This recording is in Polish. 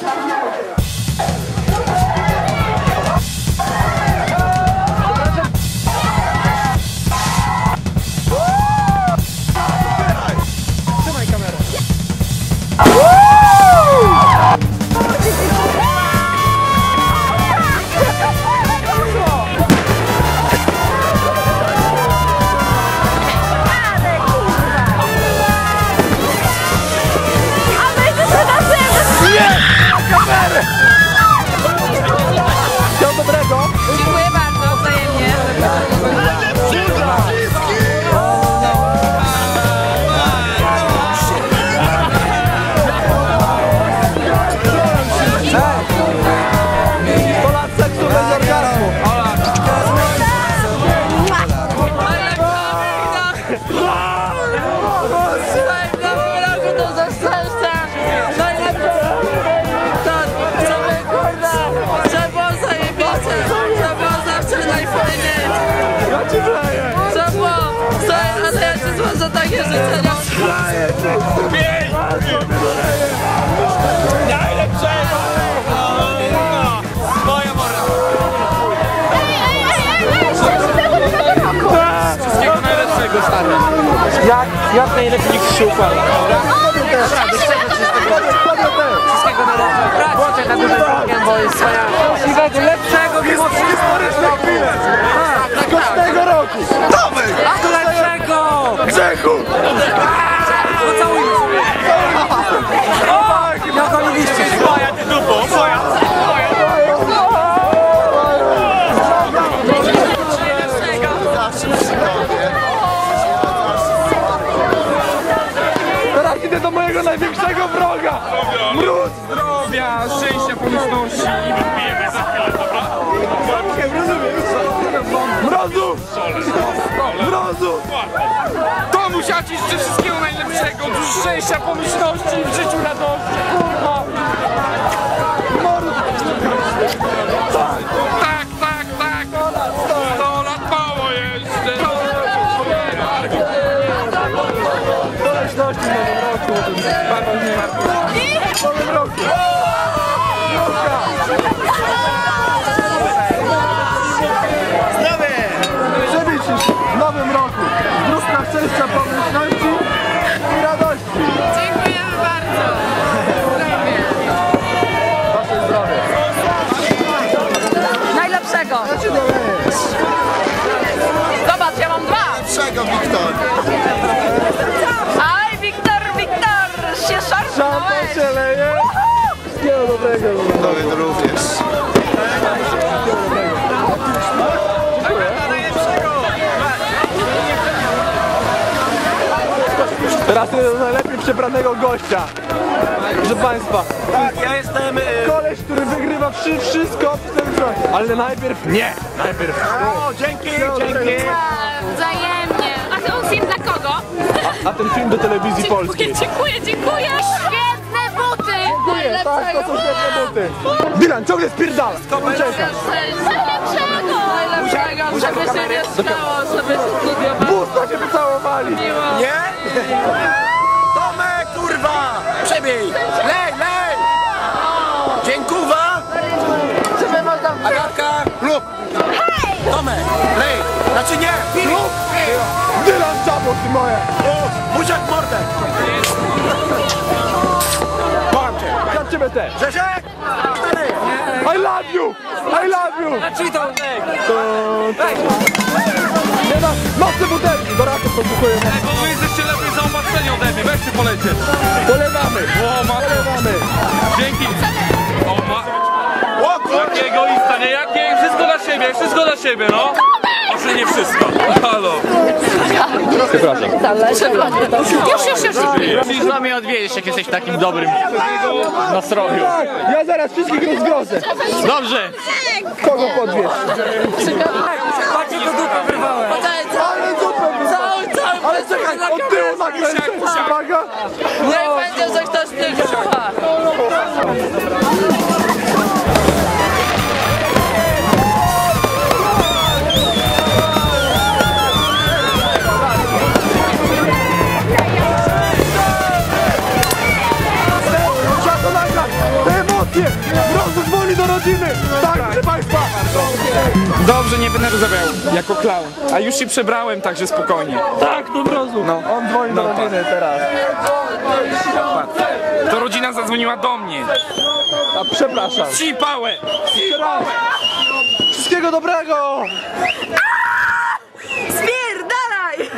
Wszystkiego Jak, jak najlepiej nikt się układa. Wszystkiego najlepszego. Bądźcie na dużym bo jest wspaniale. Grzechu! Pocałujmy sobie. Jak oczywiście. Moja ty dupo, moja. Teraz idę do mojego największego wroga! Mróz! Zdrowia, szczęścia, pomyślności i wypijemy za chwilę, dobra? Mrozu! Mrozu! To musiaci życzę wszystkiego najlepszego, dużo szczęścia, pomyślności i w życiu radości, kurwa! Tak, tak, tak! 100 lat mało jeszcze! Pomyślności w nowym roku! Bardzo nie W nowym roku! Przewicisz w nowym roku! Zdrówka, szczęścia, pomyślności i radości! Dziękujemy bardzo. Wasze zdrowie! Najlepszego. Zobacz, ja mam dwa. Czego, Wiktor? Aj, Wiktor, Wiktor, się Szampan szarpnąłeś. się leje! Wszystkiego dobrego! Tobie również. Teraz jeden z najlepiej przebranego gościa. Proszę Państwa. Tak, ja jestem... y, Koleś, który wygrywa wszy, wszystko w tym gronie. Ale najpierw nie. Najpierw. O, dzięki, dzięki. Wzajemnie. A to on film dla kogo? A ten film do telewizji polskiej. Dziękuję, dziękuję. Świetne buty. Nie, tak, to są świetne buty. Dylan, ciągle spierdala. Ucieka. Najlepszego. Najlepszego, żeby się nie stało, żeby studiował. Pusto się pocałowali. Nie? Tomek, kurwa! Przebij! Lej, lej! Dziękuwa! Agatka, lub! Tomek, lej! Znaczy nie, lub! Dylan, ty moje. Buziak mordę! Za ciebie też. Grzesiek! I love you. I love you. Czyli to Nie ma, mocne butelki. Do raku posłuchuję. Bo wy jesteście lepiej zaopatrzeni ode mnie, weźcie polecie. Polewamy. O, matko, Polewamy. dzięki. O, ma... O! Jakie egoista, nie? Jakie? Wszystko dla siebie, wszystko dla siebie, no. Może nie wszystko. Halo. Już, już, już. Musisz odwiedzić, jak jesteś w takim dobrym nastroju. Tak, ja zaraz wszystkich rozgrozę. Dobrze. Kogo podwiesz? Patrzcie, to dupę wyrwałem. Ale Cały, cały. Ale czekaj, od tyłu nakręcę. Uwaga. Niech będzie, że ktoś nie Dobrze, nie będę rozmawiał jako clown. A już się przebrałem, także spokojnie. Tak, do Mrozu! No. On dzwoni do No, rodziny teraz. To rodzina zadzwoniła do mnie. A przepraszam. Ci pałę! Wszystkiego dobrego! Spierdalaj!